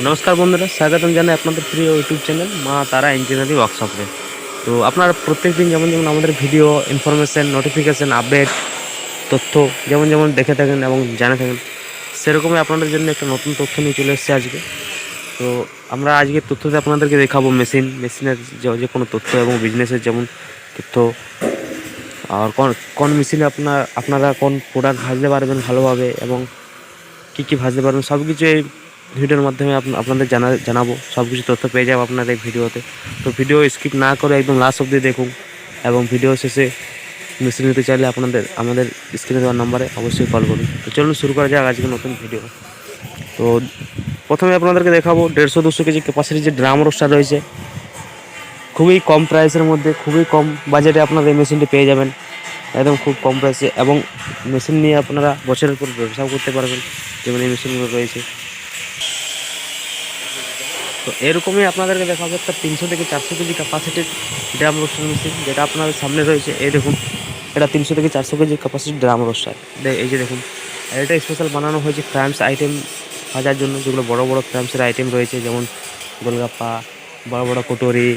নমস্কার বন্ধুরা, স্বাগতম জানাই আপনাদের প্রিয় ইউটিউব চ্যানেল মা তারা ইঞ্জিনিয়ারিং ওয়ার্কশপে তো আপনারা প্রত্যেক দিন যেমন যেমন আমাদের ভিডিও ইনফরমেশান নোটিফিকেশান আপডেট তথ্য যেমন যেমন দেখে থাকেন এবং জানে থাকেন, সেরকমই আপনাদের জন্য একটা নতুন তথ্য নিয়ে চলে এসেছে আজকে। তো আমরা আজকে তথ্যতে আপনাদেরকে দেখাবো মেশিন মেশিনের যে যে কোনো তথ্য এবং বিজনেসের যেমন তথ্য। আর কোন কোন মেশিনে আপনার আপনারা কোন প্রোডাক্ট ভাজতে পারবেন ভালোভাবে এবং কী কী ভাজতে পারবেন সব কিছু এই ভিডিওর মাধ্যমে আপনাদের জানা জানাব সব কিছু তথ্য পেয়ে যাব আপনার এই ভিডিওতে। তো ভিডিও স্কিপ না করে একদম লাস্ট অবধি দেখুন এবং ভিডিও শেষে মেশিন নিতে চাইলে আপনাদের, আমাদের স্ক্রিনে দেওয়ার নম্বরে অবশ্যই কল করুন। তো চলুন শুরু করা যাক আজকে নতুন ভিডিও তো প্রথমে আপনাদেরকে দেখাবো দেড়শো দুশো কেজি ক্যাপাসিটির যে ড্রাম রোস্টার রয়েছে। খুবই কম প্রাইসের মধ্যে, খুবই কম বাজেটে আপনারা এই মেশিনটি পেয়ে যাবেন। একদম খুব কম প্রাইসে এবং মেশিন নিয়ে আপনারা বছরের পর ব্যবসাও করতে পারবেন। যেমন এই মেশিনগুলো রয়েছে। তো এরকমই আপনাদেরকে দেখাবো একটা তিনশো থেকে চারশো কেজি ক্যাপাসিটির ড্রাম রোস্টার মেশিন যেটা আপনাদের সামনে রয়েছে। এই দেখুন, এটা তিনশো থেকে চারশো কেজি ক্যাপাসিটির ড্রাম রোস্টার এই যে দেখুন এটা স্পেশাল বানানো হয়েছে ফ্রামস আইটেম ভাজার জন্য, যেগুলো বড় বড় ফ্রামসের আইটেম রয়েছে, যেমন গোলগাপ্পা, বড় বড় কটোরি,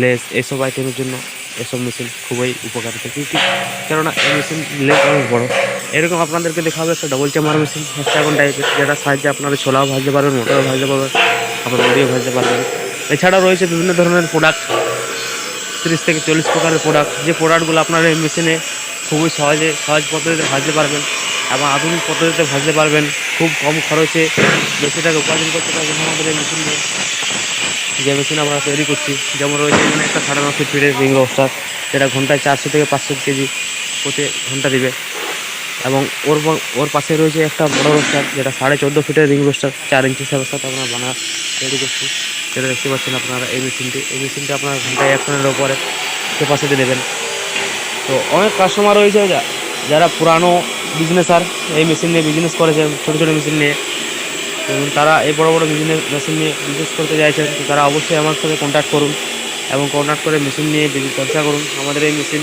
লেস, এসব আইটেমের জন্য এসব মেশিন খুবই উপকারিতা কিন্তু কেননা এই মেশিন লেস অনেক বড়। এরকম আপনাদেরকে দেখাবো একটা ডবল চামার মেশিন হেক্সাগন টাইপের যেটা সাহায্যে আপনারা ছোলাও ভাজতে পারবেন মোটাও ভাজতে পারবেন। আপনার মুড়িও ভাজতে পারবেন। এছাড়াও রয়েছে বিভিন্ন ধরনের প্রোডাক্ট তিরিশ থেকে চল্লিশ প্রকারের প্রোডাক্ট যে প্রোডাক্টগুলো আপনারা এই মেশিনে খুবই সহজে, সহজ পদ্ধতিতে ভাজতে পারবেন এবং আধুনিক পদ্ধতিতে ভাজতে পারবেন। খুব কম খরচে বেশিটাকে উপার্জন করতে পারবেন আমাদের এই মেশিন যে মেশিন আমরা তৈরি করছি, যেমন রয়েছে এখানে একটা সাড়ে নশো ফিটের রিং রোস্টার, যেটা ঘন্টায় চারশো থেকে পাঁচশো কেজি প্রতি ঘণ্টা দিবে। এবং ওর ওর পাশে রয়েছে একটা বড় রোস্টার যেটা সাড়ে চোদ্দ ফিটের রিং রোস্টার চার ইঞ্চি সাথে সাথে আমরা বানা তৈরি করছি। যেটা দেখতে পাচ্ছেন আপনারা এই মেশিনটি এই মেশিনটি আপনারা ঘন্টায় এক টনের ওপরে ক্যাপাসিটি দেবেন। তো অনেক কাস্টমার রয়েছে যারা পুরানো বিজনেসার এই মেশিন নিয়ে বিজনেস করেছে ছোটো ছোটো মেশিন নিয়ে। এবং তারা এই বড় বড় বিজনেস মেশিন নিয়ে বিজনেস করতে চাইছেন, তো তারা অবশ্যই আমার সাথে কন্ট্যাক্ট করুন এবং কন্ট্যাক্ট করে মেশিন নিয়ে ব্যবসা করুন। আমাদের এই মেশিন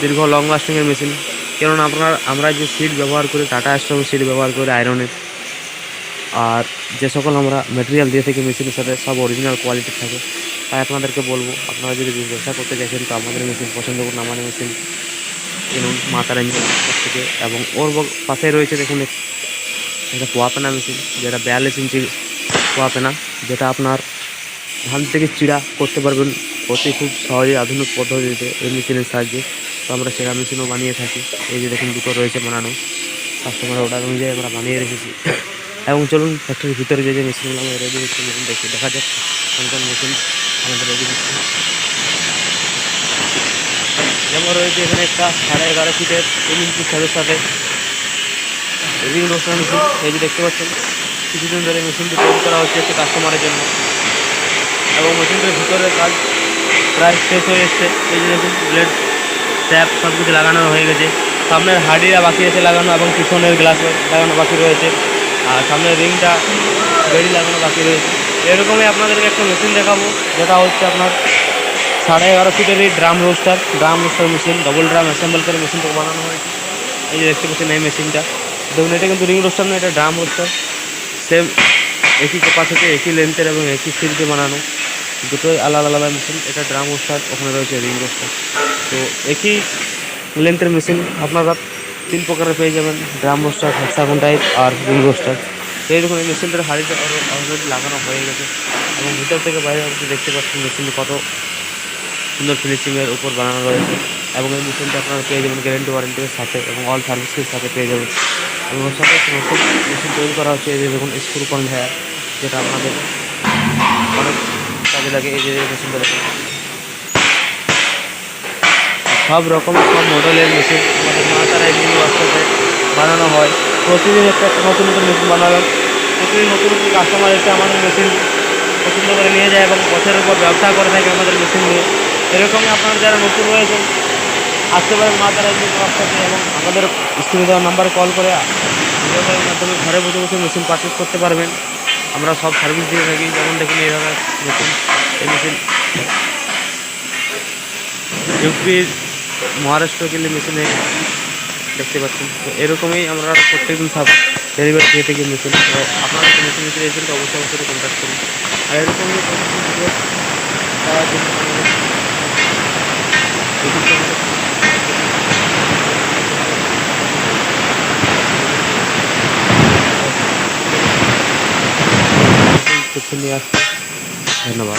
দীর্ঘ লং লাস্টিংয়ের মেশিন কেননা আপনার, আমরা যে সিট ব্যবহার করি টাটা স্টোভ সিট ব্যবহার করি আয়রনের আর যে সকল আমরা মেটেরিয়াল দিয়ে থাকি মেশিনের সাথে, সব অরিজিনাল কোয়ালিটির থাকে। তাই আপনাদেরকে বলব, আপনারা যদি ব্যবসা করতে চাইছেন তো আমাদের মেশিন পছন্দ করুন, আমাদের মেশিন কিনুন মা তারা থেকে, এবং ওর পাশে রয়েছে দেখুন এক- একটা পোয়াপেনা মেশিন যেটা বিয়াল্লিশ ইঞ্চি পোয়াপেনা যেটা আপনার ধান থেকে চিড়া করতে পারবেন অতি খুব সহজে আধুনিক পদ্ধতিতে এই মেশিনের সাহায্যে। তো আমরা সেরা মেশিনও বানিয়ে থাকি। এই যে দেখুন, দুটো রয়েছে বানানো। কাস্টমার অর্ডার অনুযায়ী আমরা বানিয়ে রেখেছি। এবং চলুন ফ্যাক্টরির ভিতরে যে যে মেশিনগুলো আমাদের রেডি হচ্ছে মেশিন দেখি। দেখা যাক, কোন কোন মেশিন আমাদের রেডি হচ্ছে যেমন রয়েছে এখানে একটা সাড়ে এগারো ফিটের তিন ইঞ্চি সাথে রিং রোস্টার মেশিন এই যে দেখতে পাচ্ছেন, কিছুদিন ধরে মেশিনটি তৈরি করা হচ্ছে একটি কাস্টমারের জন্য। এবং মেশিনটির ভিতরের কাজ প্রায় শেষ হয়ে এসছে। এই যে দেখুন ব্লেড ট্যাপ সব কিছু লাগানো হয়ে গেছে। সামনের হার্ডিরা বাকি আছে লাগানো এবং পিছনের গ্লাস লাগানো বাকি রয়েছে। আর সামনের রিংটা বেড়ি লাগানো বাকি রয়েছে। এরকমই আপনাদেরকে একটা মেশিন দেখাবো, যেটা হচ্ছে আপনার সাড়ে এগারো ফিটের এই drum roaster drum roaster machine double drum assemble করে মেশিনটা বানানো হয়েছে। এই যে দেখতে পাচ্ছেন এই মেশিনটা দেখুন, এটা কিন্তু রিং রোস্টার না, এটা ড্রাম রোস্টার সেম একই ক্যাপাসিটি একই লেন্থের এবং একই সিরিজে বানানো। দুটোই আলাদা আলাদা মেশিন এটা ড্রাম রোস্টার ওখানে রয়েছে রিং রোস্টার তো একই লেন্থের মেশিন আপনারা তিন প্রকারের পেয়ে যাবেন ড্রাম রোস্টার হেক্সাগন টাইপ আর রিং রোস্টার এই দেখুন, এই মেশিনটার হাড়িটা অলরেডি লাগানো হয়ে গেছে এবং ভিতর থেকে বাইরে অবধি দেখতে পাচ্ছেন মেশিনটি কত সুন্দর ফিনিশিংয়ের উপর বানানো রয়েছে এবং এই মেশিনটা আপনারা পেয়ে যাবেন গ্যারেন্টি ওয়ারেন্টির সাথে এবং অল সার্ভিসের সাথে পেয়ে যাবেন। এবং ওর সাথে মেশিন তৈরি করা হচ্ছে, এই যে দেখুন স্ক্রু কনভেয়ার যেটা আপনাদের অনেক কাজে লাগে এই যে মেশিনটা দেখুন। সব রকম সব মডেলের মেশিন আমাদের মা তারা এগুলো একসাথে বানানো হয়। প্রতিদিন একটা একটা নতুন নতুন মেশিন বানালাম প্রতিদিন নতুন নতুন কাস্টমার এসে আমাদের মেশিন পছন্দ করে নিয়ে যায় এবং বছরের পর ব্যবসা করে থাকে আমাদের মেশিন নিয়ে। এরকমই আপনারা যারা নতুন রয়েছেন, আসতে পারেন মা তারা এগুলো একসাথে এবং আমাদের স্ক্রিনে দেওয়ার নাম্বারে কল করে ভিডিও মাধ্যমে ঘরে বসে বসে মেশিন পারচেস করতে পারবেন। আমরা সব সার্ভিস দিয়ে থাকি। যেমন দেখুন এইভাবে মেশিন এই মেশিন ইউপির মহারাষ্ট্র গেলে মেশিনে দেখতে পাচ্ছেন। তো এরকমই আমরা প্রত্যেকদিন সাপ ডেলিভারি দিয়ে থেকে মেশিন। তো আপনারা যদি মেশিন নিতে চাইছেন তো অবশ্যই অবশ্যই কন্ট্যাক্ট করুন। আর এরকম ভিডিও পাওয়ার জন্য আমাদের ইউটিউব চ্যানেলে তথ্য নিয়ে আসছি ধন্যবাদ।